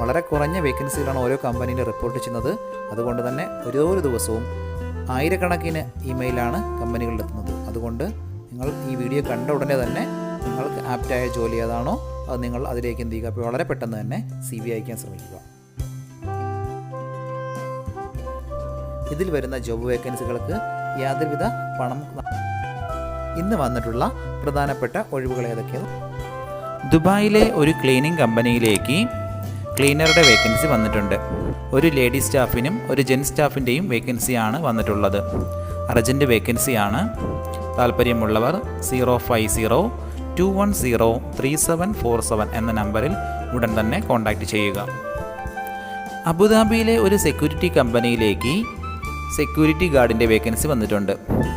വളരെ കുറഞ്ഞ വേക്കൻസികളാണ് ഓരോ കമ്പനിയിൽ റിപ്പോർട്ട് ചെയ്യുന്നത്. അതുകൊണ്ട് തന്നെ ഓരോ ദിവസവും ആയിരക്കണക്കിന് ഇമെയിലാണ് കമ്പനികളിൽ എത്തുന്നത്. അതുകൊണ്ട് നിങ്ങൾ ഈ വീഡിയോ കണ്ട ഉടനെ തന്നെ നിങ്ങൾക്ക് ആപ്റ്റായ ജോലി ഏതാണോ അത് നിങ്ങൾ അതിലേക്ക് എന്ത് ചെയ്യുക? അപ്പോൾ വളരെ പെട്ടെന്ന് തന്നെ സി വി അയക്കാൻ ശ്രമിക്കുക. ഇതിൽ വരുന്ന ജോബ് വേക്കൻസികൾക്ക് യാതൊരുവിധ പണം ഇന്ന് വന്നിട്ടുള്ള പ്രധാനപ്പെട്ട ഒഴിവുകൾ ഏതൊക്കെയാണ്? ദുബായിലെ ഒരു ക്ലീനിങ് കമ്പനിയിലേക്ക് ക്ലീനറുടെ വേക്കൻസി വന്നിട്ടുണ്ട്. ഒരു ലേഡി സ്റ്റാഫിനും ഒരു ജെൻ സ്റ്റാഫിന്റെയും വേക്കൻസിയാണ് വന്നിട്ടുള്ളത്. അർജന്റ് വേക്കൻസിയാണ്. താല്പര്യമുള്ളവർ zero five zero two one zero three seven four seven എന്ന നമ്പറിൽ ഉടൻ തന്നെ കോൺടാക്റ്റ് ചെയ്യുക. അബുദാബിയിലെ ഒരു സെക്യൂരിറ്റി കമ്പനിയിലേക്ക് സെക്യൂരിറ്റി ഗാർഡിന്റെ വേക്കൻസി വന്നിട്ടുണ്ട്.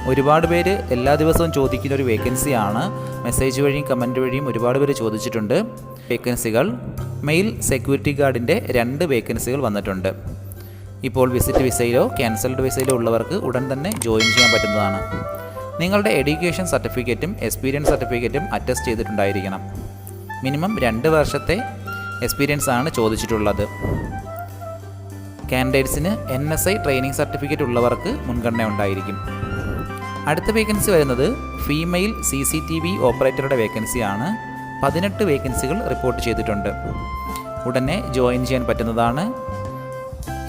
ഒരുപാട് പേര് എല്ലാ ദിവസവും ചോദിക്കുന്ന ഒരു വേക്കൻസിയാണ്. മെസ്സേജ് വഴിയും കമന്റ് വഴിയും ഒരുപാട് പേര് ചോദിച്ചിട്ടുണ്ട്. വേക്കൻസികൾ മെയിൽ സെക്യൂരിറ്റി ഗാർഡിന്റെ രണ്ട് വേക്കൻസികൾ വന്നിട്ടുണ്ട്. ഇപ്പോൾ വിസിറ്റ് വിസയിലോ ക്യാൻസൽഡ് വിസയിലോ ഉള്ളവർക്ക് ഉടൻ തന്നെ ജോയിൻ ചെയ്യാൻ പറ്റുന്നതാണ്. നിങ്ങളുടെ എഡ്യൂക്കേഷൻ സർട്ടിഫിക്കറ്റും എക്സ്പീരിയൻസ് സർട്ടിഫിക്കറ്റും അറ്റസ്റ്റ് ചെയ്തിട്ടുണ്ടായിരിക്കണം. മിനിമം രണ്ട് വർഷത്തെ എക്സ്പീരിയൻസ് ആണ് ചോദിച്ചിട്ടുള്ളത്. കാൻഡിഡേറ്റ്സിന് N S I training certificate ഉള്ളവർക്ക് മുൻഗണന ഉണ്ടായിരിക്കും. അടുത്ത വേക്കൻസി വരുന്നത് female C C T V ഓപ്പറേറ്ററുടെ വേക്കൻസിയാണ് പതിനെട്ട് വേക്കൻസികൾ റിപ്പോർട്ട് ചെയ്തിട്ടുണ്ട്. ഉടനെ ജോയിൻ ചെയ്യാൻ പറ്റുന്നതാണ്.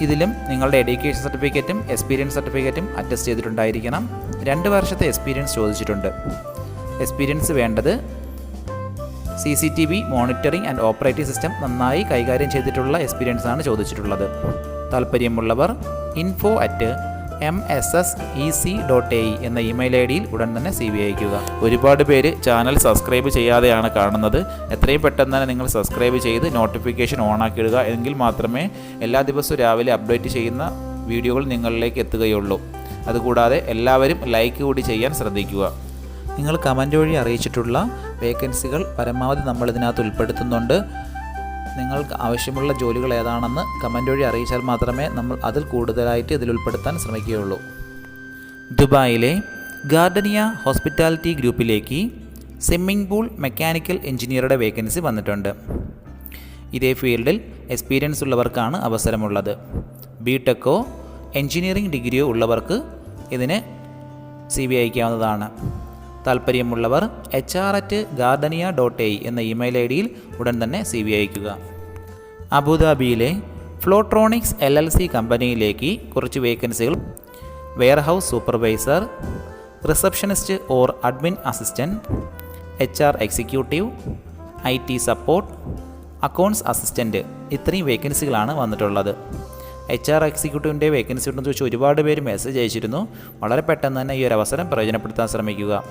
ഇതിലും നിങ്ങളുടെ എഡ്യൂക്കേഷൻ സർട്ടിഫിക്കറ്റും എക്സ്പീരിയൻസ് സർട്ടിഫിക്കറ്റും അറ്റസ്റ്റ് ചെയ്തിട്ടുണ്ടായിരിക്കണം. രണ്ട് വർഷത്തെ എക്സ്പീരിയൻസ് ചോദിച്ചിട്ടുണ്ട്. എക്സ്പീരിയൻസ് വേണ്ടത് C C T V monitoring and operating system നന്നായി കൈകാര്യം ചെയ്തിട്ടുള്ള എക്സ്പീരിയൻസാണ് ചോദിച്ചിട്ടുള്ളത്. താല്പര്യമുള്ളവർ info at M S S E C dot A എന്ന ഇമെയിൽ ഐ ഡിയിൽ ഉടൻ തന്നെ സി വി അയക്കുക ഒരുപാട് പേര് ചാനൽ സബ്സ്ക്രൈബ് ചെയ്യാതെയാണ് കാണുന്നത്. എത്രയും പെട്ടെന്ന് തന്നെ നിങ്ങൾ സബ്സ്ക്രൈബ് ചെയ്ത് നോട്ടിഫിക്കേഷൻ ഓൺ ആക്കിയിടുക. എങ്കിൽ മാത്രമേ എല്ലാ ദിവസവും രാവിലെ അപ്ഡേറ്റ് ചെയ്യുന്ന വീഡിയോകൾ നിങ്ങളിലേക്ക് എത്തുകയുള്ളൂ. അതുകൂടാതെ എല്ലാവരും ലൈക്ക് കൂടി ചെയ്യാൻ ശ്രദ്ധിക്കുക. നിങ്ങൾ കമന്റ് വഴി അറിയിച്ചിട്ടുള്ള വേക്കൻസികൾ പരമാവധി നമ്മൾ ഇതിനകത്ത് ഉൾപ്പെടുത്തുന്നുണ്ട്. നിങ്ങൾക്ക് ആവശ്യമുള്ള ജോലികൾ ഏതാണെന്ന് കമന്റ് വഴി അറിയിച്ചാൽ മാത്രമേ നമ്മൾ അതിൽ കൂടുതലായിട്ട് ഇതിൽ ഉൾപ്പെടുത്താൻ ശ്രമിക്കുകയുള്ളൂ. ദുബായിലെ ഗാർഡനിയ ഹോസ്പിറ്റാലിറ്റി ഗ്രൂപ്പിലേക്ക് സ്വിമ്മിംഗ് പൂൾ മെക്കാനിക്കൽ എഞ്ചിനീയറുടെ വേക്കൻസി വന്നിട്ടുണ്ട്. ഇതേ ഫീൽഡിൽ എക്സ്പീരിയൻസ് ഉള്ളവർക്കാണ് അവസരമുള്ളത്. ബി ടെക്കോ എഞ്ചിനീയറിംഗ് ഡിഗ്രിയോ ഉള്ളവർക്ക് ഇതിന് സി ബി അയക്കാവുന്നതാണ് താല്പര്യമുള്ളവർ H R at Gardenia dot A എന്ന ഇമെയിൽ ഐ ഡിയിൽ ഉടൻ തന്നെ സി വി അയക്കുക അബുദാബിയിലെ ഫ്ലോട്രോണിക്സ് എൽ എൽ സി കമ്പനിയിലേക്ക് കുറച്ച് വേക്കൻസികൾ. Warehouse supervisor receptionist or admin assistant H R executive I T support accounts assistant ഇത്രയും വേക്കൻസികളാണ് വന്നിട്ടുള്ളത്. എച്ച് ആർ എക്സിക്യൂട്ടീവിന്റെ വേക്കൻസി ഉണ്ടെന്ന് ചോദിച്ചാൽ ഒരുപാട് പേര് മെസ്സേജ് അയച്ചിരുന്നു. വളരെ പെട്ടെന്ന് തന്നെ ഈ ഒരു അവസരം പ്രയോജനപ്പെടുത്താൻ ശ്രമിക്കുക.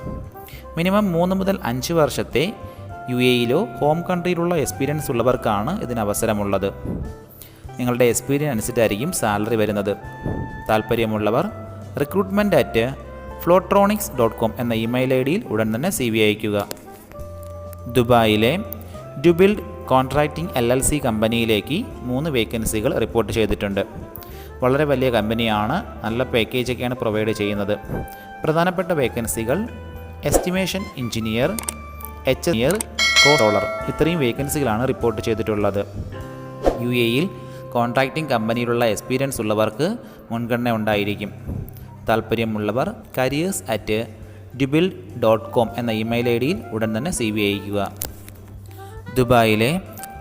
മിനിമം മൂന്ന് മുതൽ അഞ്ച് വർഷത്തെ യു എയിലോ ഹോം കൺട്രിയിലുള്ള എക്സ്പീരിയൻസ് ഉള്ളവർക്കാണ് ഇതിന് അവസരമുള്ളത്. നിങ്ങളുടെ എക്സ്പീരിയൻസ് അനുസരിച്ചായിരിക്കും സാലറി വരുന്നത്. താല്പര്യമുള്ളവർ recruitment at Flotronics dot com എന്ന ഇമെയിൽ ഐ ഡിയിൽ ഉടൻ തന്നെ സി വി അയക്കുക ദുബായിലെ Dubuild contracting L L C കമ്പനിയിലേക്ക് മൂന്ന് വേക്കൻസികൾ റിപ്പോർട്ട് ചെയ്തിട്ടുണ്ട്. വളരെ വലിയ കമ്പനിയാണ് നല്ല പാക്കേജൊക്കെയാണ് പ്രൊവൈഡ് ചെയ്യുന്നത്. പ്രധാനപ്പെട്ട വേക്കൻസികൾ estimation engineer H engineer collar ഇത്രയും വേക്കൻസികളാണ് റിപ്പോർട്ട് ചെയ്തിട്ടുള്ളത്. യു എയിൽ കോൺട്രാക്റ്റിംഗ് കമ്പനിയിലുള്ള എക്സ്പീരിയൻസ് ഉള്ളവർക്ക് മുൻഗണന ഉണ്ടായിരിക്കും. താല്പര്യമുള്ളവർ careers at Dubuild dot com എന്ന ഇമെയിൽ ഐ ഡിയിൽ ഉടൻ തന്നെ സി വി അയക്കുക ദുബായിലെ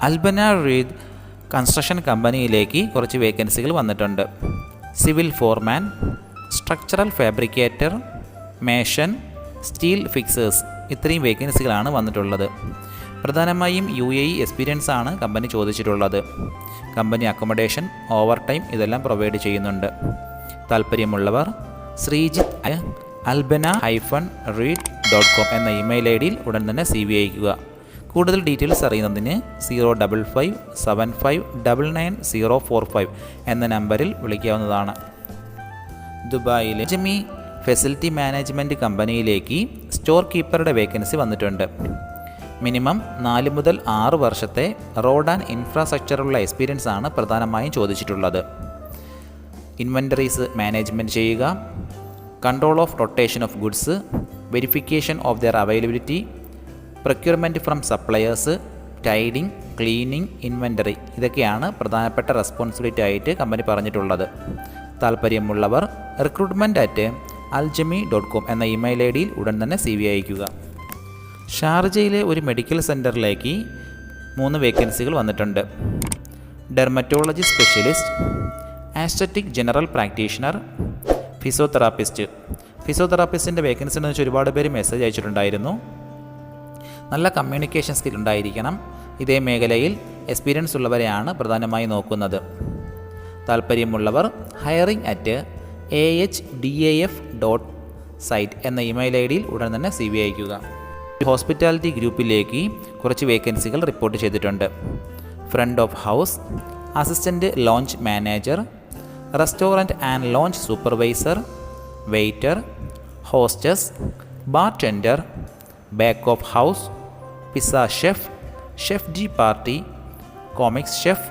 അൽബന റീദ് കൺസ്ട്രക്ഷൻ കമ്പനിയിലേക്ക് കുറച്ച് വേക്കൻസികൾ വന്നിട്ടുണ്ട്. Civil foreman structural fabricator mason steel fixers ഇത്രയും വേക്കൻസികളാണ് വന്നിട്ടുള്ളത്. പ്രധാനമായും യു എ ഇ എക്സ്പീരിയൻസ് ആണ് കമ്പനി ചോദിച്ചിട്ടുള്ളത്. കമ്പനി അക്കോമഡേഷൻ ഓവർ ടൈം ഇതെല്ലാം പ്രൊവൈഡ് ചെയ്യുന്നുണ്ട്. താല്പര്യമുള്ളവർ Sreejith Albana hyphen read dot com എന്ന ഇമെയിൽ ഐ ഡിയിൽ ഉടൻ തന്നെ സി വി അയക്കുക കൂടുതൽ ഡീറ്റെയിൽസ് അറിയുന്നതിന് zero double five seven five double nine zero four five എന്ന നമ്പറിൽ വിളിക്കാവുന്നതാണ്. ദുബായിലെ ജമി ഫെസിലിറ്റി മാനേജ്മെന്റ് കമ്പനിയിലേക്ക് സ്റ്റോർ കീപ്പറുടെ വേക്കൻസി വന്നിട്ടുണ്ട്. മിനിമം നാല് മുതൽ ആറ് വർഷത്തെ റോഡ് ആൻഡ് ഇൻഫ്രാസ്ട്രക്ചറുള്ള എക്സ്പീരിയൻസ് ആണ് പ്രധാനമായും ചോദിച്ചിട്ടുള്ളത്. ഇൻവെന്ററീസ് മാനേജ്മെന്റ് ചെയ്യുക control of rotation of goods verification of their availability procurement from suppliers tidying cleaning inventory ഇതൊക്കെയാണ് പ്രധാനപ്പെട്ട റെസ്പോൺസിബിലിറ്റി ആയിട്ട് കമ്പനി പറഞ്ഞിട്ടുള്ളത്. താല്പര്യമുള്ളവർ recruitment at Aljami dot com എന്ന ഇമെയിൽ ഐ ഡിയിൽ ഉടൻ തന്നെ സി വി അയക്കുക ഷാർജയിലെ ഒരു മെഡിക്കൽ സെന്ററിലേക്ക് മൂന്ന് വേക്കൻസികൾ വന്നിട്ടുണ്ട്. Dermatology specialist aesthetic general practitioner physiotherapist ഫിസിയോതെറാപ്പിസ്റ്റിന്റെ vacancy എന്ന് വെച്ചാൽ ഒരുപാട് പേര് മെസ്സേജ് അയച്ചിട്ടുണ്ടായിരുന്നു. നല്ല കമ്മ്യൂണിക്കേഷൻ സ്കിൽ ഉണ്ടായിരിക്കണം. ഇതേ മേഖലയിൽ എക്സ്പീരിയൻസ് ഉള്ളവരെയാണ് പ്രധാനമായി നോക്കുന്നത്. താല്പര്യമുള്ളവർ hiring at A H D A F dot site എന്ന ഇമെയിൽ ഐ ഡിയിൽ ഉടൻ തന്നെ സി വി അയക്കുക ഹോസ്പിറ്റാലിറ്റി ഗ്രൂപ്പിലേക്ക് കുറച്ച് വേക്കൻസികൾ റിപ്പോർട്ട് ചെയ്തിട്ടുണ്ട്. Front of house assistant lounge manager restaurant and lounge supervisor waiter hostess bartender back of house pizza chef chef de partie commis chef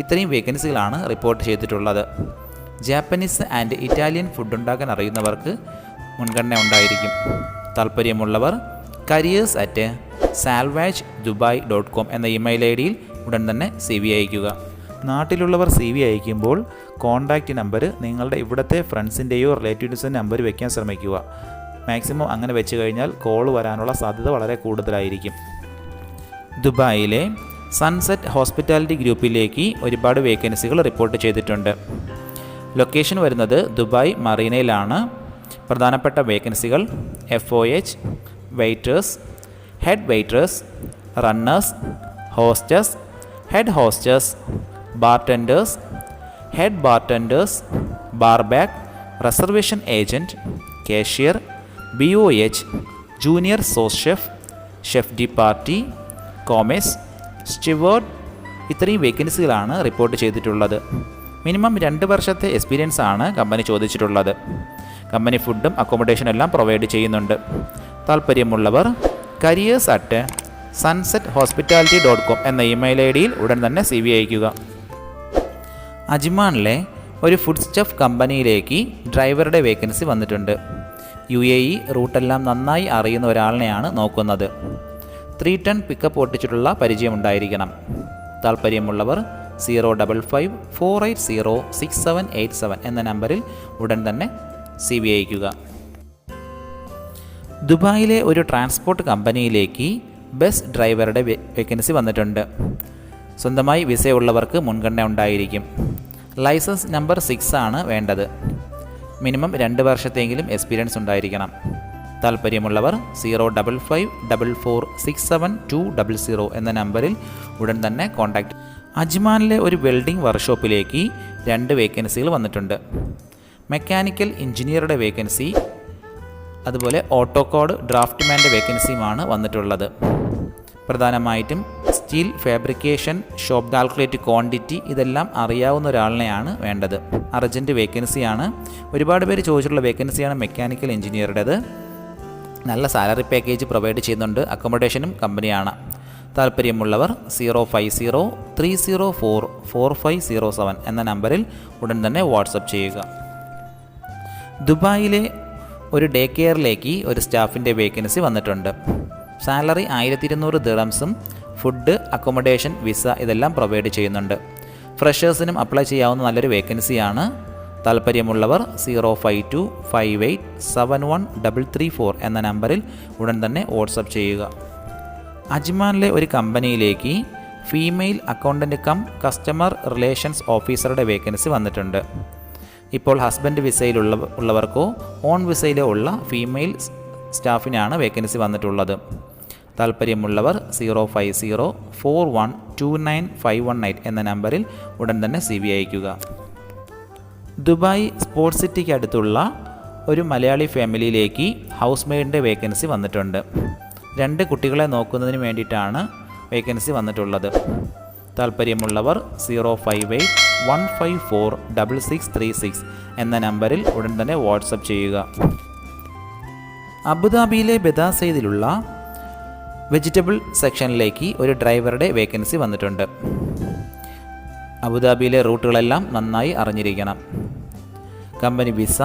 ഇത്രയും വേക്കൻസികളാണ് റിപ്പോർട്ട് ചെയ്തിട്ടുള്ളത്. ജാപ്പനീസ് ആൻഡ് ഇറ്റാലിയൻ ഫുഡ് ഉണ്ടാക്കാൻ അറിയുന്നവർക്ക് മുൻഗണന ഉണ്ടായിരിക്കും. താല്പര്യമുള്ളവർ careers at Salvaje Dubai dot com എന്ന email I ഡിയിൽ ഉടൻ തന്നെ സി വി അയക്കുക നാട്ടിലുള്ളവർ സി വി അയക്കുമ്പോൾ കോൺടാക്റ്റ് നമ്പർ നിങ്ങളുടെ ഇവിടുത്തെ ഫ്രണ്ട്സിന്റെയോ റിലേറ്റീവ്സിന്റെ നമ്പർ വയ്ക്കാൻ ശ്രമിക്കുക. മാക്സിമം അങ്ങനെ വെച്ച് കഴിഞ്ഞാൽ കോൾ വരാനുള്ള സാധ്യത വളരെ കൂടുതലായിരിക്കും. ദുബായിലെ സൺസെറ്റ് ഹോസ്പിറ്റാലിറ്റി ഗ്രൂപ്പിലേക്ക് ഒരുപാട് വേക്കൻസികൾ റിപ്പോർട്ട് ചെയ്തിട്ടുണ്ട്. ലൊക്കേഷൻ വരുന്നത് ദുബായ് മറീനയിലാണ്. പ്രധാനപ്പെട്ട വേക്കൻസികൾ F O H waiters head waiters runners hostess head hostess bartenders head bartenders barback reservation agent cashier B O H junior sous chef chef de partie commis steward ഇത്രയും വേക്കൻസികളാണ് report ചെയ്തിട്ടുള്ളത്. Minimum രണ്ട് വർഷത്തെ experience ആണ് company ചോദിച്ചിട്ടുള്ളത്. Company ഫുഡും അക്കോമഡേഷനും എല്ലാം പ്രൊവൈഡ് ചെയ്യുന്നുണ്ട്. താല്പര്യമുള്ളവർ careers at sunset hospitality dot com എന്ന ഇമെയിൽ ഐ ഡിയിൽ ഉടൻ തന്നെ സി വി അയക്കുക അജ്മാനിലെ ഒരു ഫുഡ് സ്റ്റഫ് കമ്പനിയിലേക്ക് ഡ്രൈവറുടെ വേക്കൻസി വന്നിട്ടുണ്ട്. യു എ ഇ റൂട്ടെല്ലാം നന്നായി അറിയുന്ന ഒരാളിനെയാണ് നോക്കുന്നത്. ത്രീ ടൺ പിക്കപ്പ് ഓട്ടിച്ചിട്ടുള്ള പരിചയമുണ്ടായിരിക്കണം. താല്പര്യമുള്ളവർ zero double five four eight zero six seven eight seven എന്ന നമ്പറിൽ ഉടൻ തന്നെ സി ബി അയക്കുക ദുബായിലെ ഒരു ട്രാൻസ്പോർട്ട് കമ്പനിയിലേക്ക് ബസ് ഡ്രൈവറുടെ വേക്കൻസി വന്നിട്ടുണ്ട്. സ്വന്തമായി വിസയുള്ളവർക്ക് മുൻഗണന ഉണ്ടായിരിക്കും. ലൈസൻസ് നമ്പർ സിക്സ് ആണ് വേണ്ടത്. മിനിമം രണ്ട് വർഷത്തെങ്കിലും എക്സ്പീരിയൻസ് ഉണ്ടായിരിക്കണം. താല്പര്യമുള്ളവർ zero double five double four six seven two double zero എന്ന നമ്പറിൽ ഉടൻ തന്നെ കോൺടാക്റ്റ് അജ്മാനിലെ ഒരു വെൽഡിംഗ് വർക്ക്ഷോപ്പിലേക്ക് രണ്ട് വേക്കൻസികൾ വന്നിട്ടുണ്ട്. മെക്കാനിക്കൽ എഞ്ചിനീയറുടെ വേക്കൻസി അതുപോലെ ഓട്ടോകോഡ് ഡ്രാഫ്റ്റ്മാന്റെ വേക്കൻസിയുമാണ് വന്നിട്ടുള്ളത്. പ്രധാനമായിട്ടും steel fabrication shop calculate quantity ഇതെല്ലാം അറിയാവുന്ന ഒരാളിനെയാണ് വേണ്ടത്. അർജന്റ് വേക്കൻസിയാണ്. ഒരുപാട് പേര് ചോദിച്ചിട്ടുള്ള വേക്കൻസിയാണ് മെക്കാനിക്കൽ എഞ്ചിനീയറുടേത്. നല്ല സാലറി പാക്കേജ് പ്രൊവൈഡ് ചെയ്യുന്നുണ്ട്. അക്കോമഡേഷനും കമ്പനിയാണ്. താല്പര്യമുള്ളവർ zero five zero three zero four four five zero seven എന്ന നമ്പറിൽ ഉടൻ തന്നെ വാട്സപ്പ് ചെയ്യുക. ദുബായിലെ ഒരു ഡേ കെയറിലേക്ക് ഒരു സ്റ്റാഫിന്റെ വേക്കൻസി വന്നിട്ടുണ്ട്. സാലറി ആയിരത്തി ഇരുന്നൂറ് ദിറംസും ഫുഡ് അക്കോമഡേഷൻ വിസ ഇതെല്ലാം പ്രൊവൈഡ് ചെയ്യുന്നുണ്ട്. ഫ്രഷേഴ്സിനും അപ്ലൈ ചെയ്യാവുന്ന നല്ലൊരു വേക്കൻസിയാണ്. താല്പര്യമുള്ളവർ zero five two five eight seven one double three four എന്ന നമ്പറിൽ ഉടൻ തന്നെ വാട്സപ്പ് ചെയ്യുക. അജ്മാനിലെ ഒരു കമ്പനിയിലേക്ക് female accountant cum customer relations ഓഫീസറുടെ വേക്കൻസി വന്നിട്ടുണ്ട്. ഇപ്പോൾ ഹസ്ബൻഡ് വിസയിലുള്ള ഉള്ളവർക്കോ ഓൺ വിസയിലോ ഉള്ള ഫീമെയിൽ സ്റ്റാഫിനാണ് വേക്കൻസി വന്നിട്ടുള്ളത്. താല്പര്യമുള്ളവർ zero five zero four one two nine five one eight എന്ന നമ്പറിൽ ഉടൻ തന്നെ സി വി അയക്കുക ദുബായ് സ്പോർട്സ് സിറ്റിക്ക് അടുത്തുള്ള ഒരു മലയാളി ഫാമിലിയിലേക്ക് ഹൗസ് മെയ്ഡിന്റെ വേക്കൻസി വന്നിട്ടുണ്ട്. രണ്ട് കുട്ടികളെ നോക്കുന്നതിന് വേണ്ടിയിട്ടാണ് വേക്കൻസി വന്നിട്ടുള്ളത്. താല്പര്യമുള്ളവർ zero five eight one five four double six three six എന്ന നമ്പറിൽ ഉടൻ തന്നെ വാട്സപ്പ് ചെയ്യുക. അബുദാബിയിലെ ബദാസയിലുള്ള വെജിറ്റബിൾ സെക്ഷനിലേക്ക് ഒരു ഡ്രൈവറുടെ വേക്കൻസി വന്നിട്ടുണ്ട്. അബുദാബിയിലെ റൂട്ടുകളെല്ലാം നന്നായി അറിഞ്ഞിരിക്കണം. കമ്പനി വിസ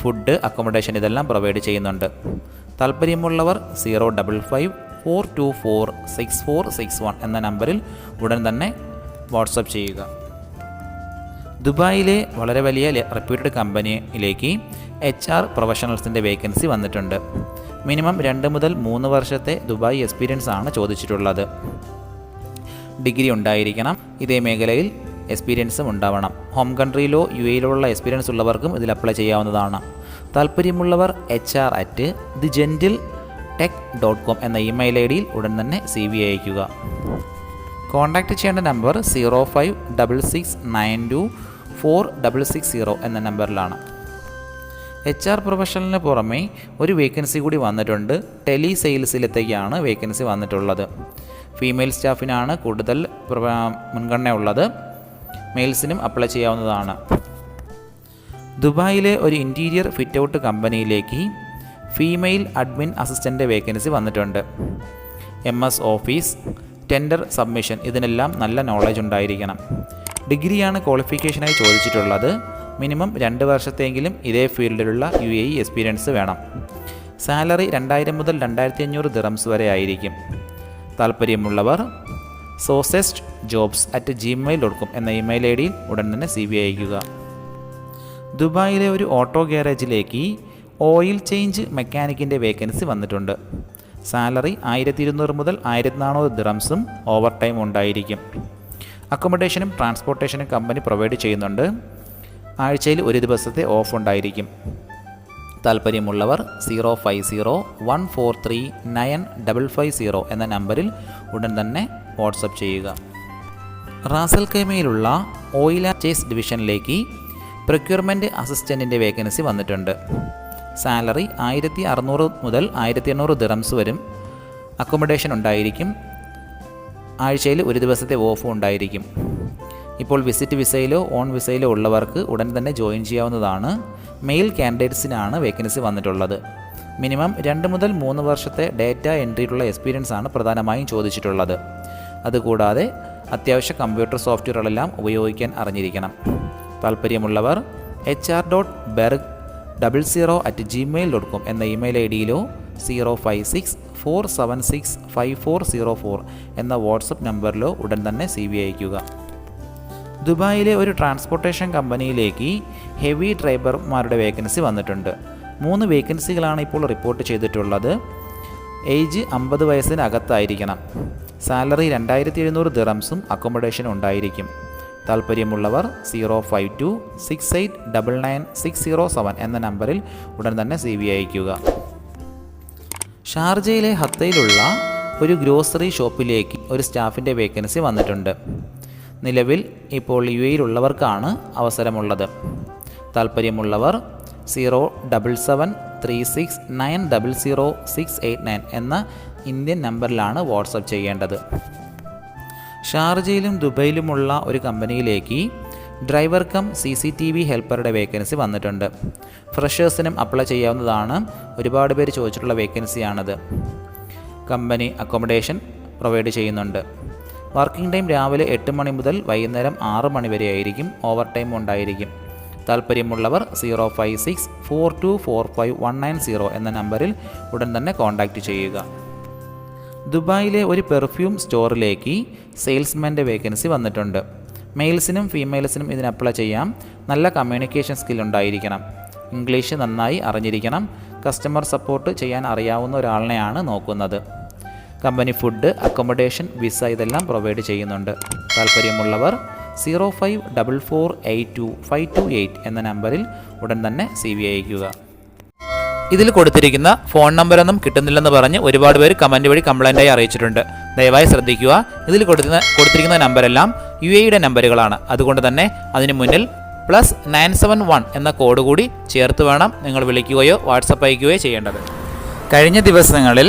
ഫുഡ് അക്കോമഡേഷൻ ഇതെല്ലാം പ്രൊവൈഡ് ചെയ്യുന്നുണ്ട്. താല്പര്യമുള്ളവർ zero double five four two four six four six one എന്ന നമ്പറിൽ ഉടൻ തന്നെ വാട്സപ്പ് ചെയ്യുക. ദുബായിലെ വളരെ വലിയ റെപ്യൂട്ടഡ് കമ്പനിയിലേക്ക് എച്ച് ആർ പ്രൊഫഷണൽസിന്റെ വേക്കൻസി വന്നിട്ടുണ്ട്. മിനിമം രണ്ട് മുതൽ മൂന്ന് വർഷത്തെ ദുബായ് എക്സ്പീരിയൻസ് ആണ് ചോദിച്ചിട്ടുള്ളത്. ഡിഗ്രി ഉണ്ടായിരിക്കണം ഇതേ മേഖലയിൽ എക്സ്പീരിയൻസും ഉണ്ടാവണം. ഹോം കൺട്രിയിലോ യു ഉള്ള എക്സ്പീരിയൻസ് ഉള്ളവർക്കും ഇതിൽ അപ്ലൈ ചെയ്യാവുന്നതാണ്. താല്പര്യമുള്ളവർ H R at the gentle tech dot com എന്ന ഇമെയിൽ ഐ ഡിയിൽ ഉടൻ തന്നെ സി വി അയയ്ക്കുക. കോൺടാക്റ്റ് ചെയ്യേണ്ട number zero five double six nine two four double six zero എന്ന നമ്പറിലാണ് എച്ച് ആർ പ്രൊഫഷണലിന് പുറമെ ഒരു വേക്കൻസി കൂടി വന്നിട്ടുണ്ട്. ടെലി സെയിൽസിലത്തേക്കാണ് വേക്കൻസി വന്നിട്ടുള്ളത്. ഫീമെയിൽ സ്റ്റാഫിനാണ് കൂടുതൽ മുൻഗണന മുൻഗണനയുള്ളത്. മെയിൽസിനും അപ്ലൈ ചെയ്യാവുന്നതാണ്. ദുബായിലെ ഒരു ഇന്റീരിയർ ഫിറ്റ് ഔട്ട് കമ്പനിയിലേക്ക് ഫീമെയിൽ അഡ്മിൻ അസിസ്റ്റന്റ് വേക്കൻസി വന്നിട്ടുണ്ട്. M S office tender submission ഇതിനെല്ലാം നല്ല നോളജ് ഉണ്ടായിരിക്കണം. ഡിഗ്രിയാണ് ക്വാളിഫിക്കേഷനായി ചോദിച്ചിട്ടുള്ളത്. മിനിമം രണ്ട് വർഷത്തെങ്കിലും ഇതേ ഫീൽഡിലുള്ള യു എ ഇ എക്സ്പീരിയൻസ് വേണം. സാലറി രണ്ടായിരം മുതൽ രണ്ടായിരത്തി അഞ്ഞൂറ് ദിറംസ് വരെ ആയിരിക്കും. താല്പര്യമുള്ളവർ Sozest jobs at Gmail dot com എന്ന ഇമെയിൽ ഐ ഡിയിൽ ഉടൻ തന്നെ സി ബി അയക്കുക ദുബായിലെ ഒരു ഓട്ടോ ഗ്യാരേജിലേക്ക് ഓയിൽ ചേഞ്ച് മെക്കാനിക്കിന്റെ വേക്കൻസി വന്നിട്ടുണ്ട്. സാലറി ആയിരത്തി ഇരുന്നൂറ് മുതൽ ആയിരത്തി നാനൂറ് ദിറംസും ഓവർ ടൈം ഉണ്ടായിരിക്കും. അക്കോമഡേഷനും ട്രാൻസ്പോർട്ടേഷനും കമ്പനി പ്രൊവൈഡ് ചെയ്യുന്നുണ്ട്. ആഴ്ചയിൽ ഒരു ദിവസത്തെ ഓഫ് ഉണ്ടായിരിക്കും. താല്പര്യമുള്ളവർ zero five zero one four three nine double five zero എന്ന നമ്പറിൽ ഉടൻ തന്നെ വാട്സപ്പ് ചെയ്യുക. റാസൽ കൈമയിലുള്ള ഓയിൽ ആൻഡ് ചേസ് ഡിവിഷനിലേക്ക് പ്രൊക്യൂർമെന്റ് അസിസ്റ്റന്റിന്റെ വേക്കൻസി വന്നിട്ടുണ്ട്. സാലറി ആയിരത്തി അറുന്നൂറ് മുതൽ ആയിരത്തി എണ്ണൂറ് ദിറംസ് വരും. അക്കോമഡേഷൻ ഉണ്ടായിരിക്കും. ആഴ്ചയിൽ ഒരു ദിവസത്തെ ഓഫും ഉണ്ടായിരിക്കും. ഇപ്പോൾ വിസിറ്റ് വിസയിലോ ഓൺ വിസയിലോ ഉള്ളവർക്ക് ഉടൻ തന്നെ ജോയിൻ ചെയ്യാവുന്നതാണ്. മെയിൽ കാൻഡിഡേറ്റ്സിനാണ് വേക്കൻസി വന്നിട്ടുള്ളത്. മിനിമം രണ്ട് മുതൽ മൂന്ന് വർഷത്തെ ഡേറ്റ എൻട്രിയിലുള്ള എക്സ്പീരിയൻസ് ആണ് പ്രധാനമായും ചോദിച്ചിട്ടുള്ളത്. അതുകൂടാതെ അത്യാവശ്യ കമ്പ്യൂട്ടർ സോഫ്റ്റ്വെയറുകളെല്ലാം ഉപയോഗിക്കാൻ അറിഞ്ഞിരിക്കണം. താല്പര്യമുള്ളവർ H R dot Berg double zero at Gmail dot com എന്ന email I ഡിയിലോ zero five six four seven six five four zero four എന്ന വാട്സപ്പ് നമ്പറിലോ ഉടൻ തന്നെ സി വി അയയ്ക്കുക. ദുബായിലെ ഒരു ട്രാൻസ്പോർട്ടേഷൻ കമ്പനിയിലേക്ക് ഹെവി ഡ്രൈവർമാരുടെ വേക്കൻസി വന്നിട്ടുണ്ട്. മൂന്ന് വേക്കൻസികളാണ് ഇപ്പോൾ റിപ്പോർട്ട് ചെയ്തിട്ടുള്ളത്. ഏജ് അമ്പത് വയസ്സിനകത്തായിരിക്കണം. സാലറി രണ്ടായിരത്തി എഴുന്നൂറ് ദിറംസും അക്കോമഡേഷനും ഉണ്ടായിരിക്കും. താല്പര്യമുള്ളവർ zero five two six eight double nine six zero seven എന്ന നമ്പറിൽ ഉടൻ തന്നെ സി വി അയക്കുക ഷാർജയിലെ ഹത്തയിലുള്ള ഒരു ഗ്രോസറി ഷോപ്പിലേക്ക് ഒരു സ്റ്റാഫിന്റെ വേക്കൻസി വന്നിട്ടുണ്ട്. നിലവിൽ ഇപ്പോൾ യു എയിലുള്ളവർക്കാണ് അവസരമുള്ളത്. താല്പര്യമുള്ളവർ zero double seven three six nine double zero six eight nine എന്ന ഇന്ത്യൻ നമ്പറിലാണ് വാട്സപ്പ് ചെയ്യേണ്ടത്. ഷാർജയിലും ദുബൈയിലുമുള്ള ഒരു കമ്പനിയിലേക്ക് driver cum C C T V ഹെൽപ്പറുടെ vacancy വന്നിട്ടുണ്ട്. ഫ്രഷേഴ്സിനും അപ്ലൈ ചെയ്യാവുന്നതാണ് ഒരുപാട് പേര് ചോദിച്ചിട്ടുള്ള വേക്കൻസിയാണത്. കമ്പനി അക്കോമഡേഷൻ പ്രൊവൈഡ് ചെയ്യുന്നുണ്ട്. വർക്കിംഗ് ടൈം രാവിലെ എട്ട് മണി മുതൽ വൈകുന്നേരം ആറ് മണി വരെ ആയിരിക്കും ഓവർ ടൈം ഉണ്ടായിരിക്കും. താല്പര്യമുള്ളവർ zero five six four two four five one nine zero എന്ന നമ്പറിൽ ഉടൻ തന്നെ കോൺടാക്റ്റ് ചെയ്യുക. ദുബായിലെ ഒരു പെർഫ്യൂം സ്റ്റോറിലേക്ക് സെയിൽസ്മാന്റെ വേക്കൻസി വന്നിട്ടുണ്ട്. മെയിൽസിനും ഫീമെയിൽസിനും ഇതിന് അപ്ലൈ ചെയ്യാം. നല്ല കമ്മ്യൂണിക്കേഷൻ സ്കിൽ ഉണ്ടായിരിക്കണം. ഇംഗ്ലീഷ് നന്നായി അറിഞ്ഞിരിക്കണം. കസ്റ്റമർ സപ്പോർട്ട് ചെയ്യാൻ അറിയാവുന്ന ഒരാളിനെയാണ് നോക്കുന്നത്. കമ്പനി ഫുഡ് അക്കോമഡേഷൻ വിസ ഇതെല്ലാം പ്രൊവൈഡ് ചെയ്യുന്നുണ്ട്. താല്പര്യമുള്ളവർ zero five double four eight two five two eight എന്ന നമ്പറിൽ ഉടൻ തന്നെ സി വി അയക്കുക ഇതിൽ കൊടുത്തിരിക്കുന്ന ഫോൺ നമ്പറൊന്നും കിട്ടുന്നില്ലെന്ന് പറഞ്ഞ് ഒരുപാട് പേര് കമന്റ് വഴി കംപ്ലൈന്റായി അറിയിച്ചിട്ടുണ്ട്. ദയവായി ശ്രദ്ധിക്കുക. ഇതിൽ കൊടുക്കുന്ന കൊടുത്തിരിക്കുന്ന നമ്പരെല്ലാം യു എയുടെ നമ്പറുകളാണ് അതുകൊണ്ട് തന്നെ അതിന് മുന്നിൽ പ്ലസ് നയൻ സെവൻ വൺ എന്ന കോഡ് കൂടി ചേർത്ത് വേണം നിങ്ങൾ വിളിക്കുകയോ വാട്സപ്പ് അയക്കുകയോ ചെയ്യേണ്ടത്. കഴിഞ്ഞ ദിവസങ്ങളിൽ